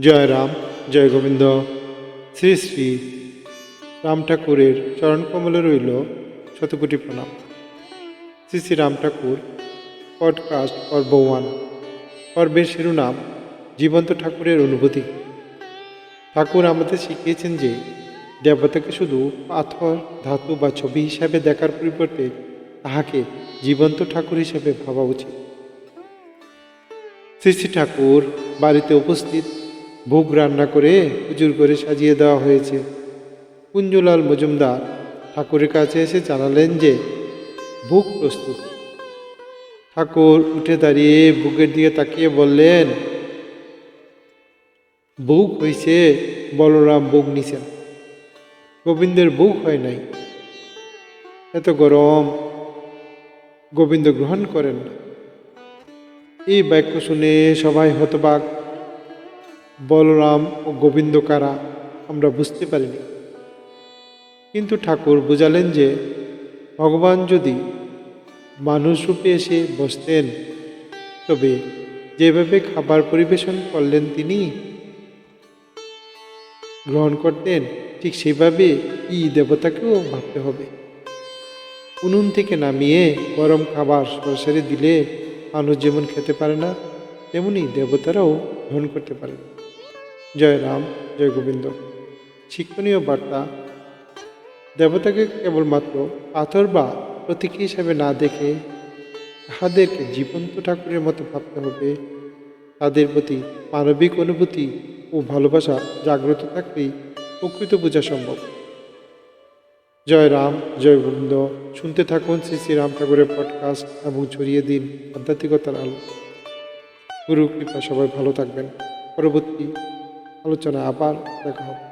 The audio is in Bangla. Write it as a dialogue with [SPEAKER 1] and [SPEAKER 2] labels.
[SPEAKER 1] জয় রাম, জয় গোবিন্দ। শ্রী শ্রী রাম ঠাকুরের চরণ কমলে রইল শতকোটি প্রণাম। শ্রী শ্রী রাম ঠাকুর পডকাস্ট পর্ব ওয়ান। পর্বের শিরোনাম, জীবন্ত ঠাকুরের অনুভূতি। ঠাকুর আমাদের শিখিয়েছেন যে, দেবতাকে শুধু পাথর, ধাতু বা ছবি হিসাবে দেখার পরিবর্তে তাহাকে জীবন্ত ঠাকুর হিসাবে ভাবা উচিত। শ্রী শ্রী ঠাকুর বাড়িতে উপস্থিত ভোগ রান্না করে পুজোর করে সাজিয়ে দেওয়া হয়েছে। কুঞ্জলাল মজুমদার ঠাকুরের কাছে এসে জানালেন যে, ভোগ প্রস্তুত। ঠাকুর উঠে দাঁড়িয়ে বুকের দিকে তাকিয়ে বললেন বুক হয়েছে বলরাম বুক নিছেন গোবিন্দের বুক হয় নাই। এত গরম, গোবিন্দ গ্রহণ করেন না। এই বাক্য শুনে সবাই হতবাক। বলরাম ও গোবিন্দ কারা, আমরা বুঝতে পারিনি কিন্তু ঠাকুর বুঝালেন যে, ভগবান যদি মানুষ রূপে এসে বসতেন, তবে যেভাবে খাবার পরিবেশন করলেন তিনি, গ্রহণ করতেন, ঠিক সেভাবে এই দেবতাকেও ভাবতে হবে উনুন থেকে নামিয়ে গরম খাবার সরাসরি দিলে মানুষ যেমন খেতে পারে না, তেমনি দেবতারাও গ্রহণ করতে পারে না। জয় রাম, জয় গোবিন্দ। শিক্ষণীয় বার্তা, দেবতাকে কেবলমাত্র পাথর বা প্রতীক হিসাবে না দেখে তাহাদেরকে জীবন্ত ঠাকুরের মতো ভাবতে হবে। তাদের প্রতি মানবিক অনুভূতি ও ভালোবাসা জাগ্রত থাকলেই প্রকৃত বোঝা সম্ভব। জয় রাম, জয় গোবিন্দ, শুনতে থাকুন শ্রী শ্রী রাম ঠাকুরের পডকাস্ট এবং ছড়িয়ে দিন আধ্যাত্মিকতার আলো। গুরু, কৃপা, সবাই ভালো থাকবেন। পরবর্তী আলোচনা আবার দেখা হবে।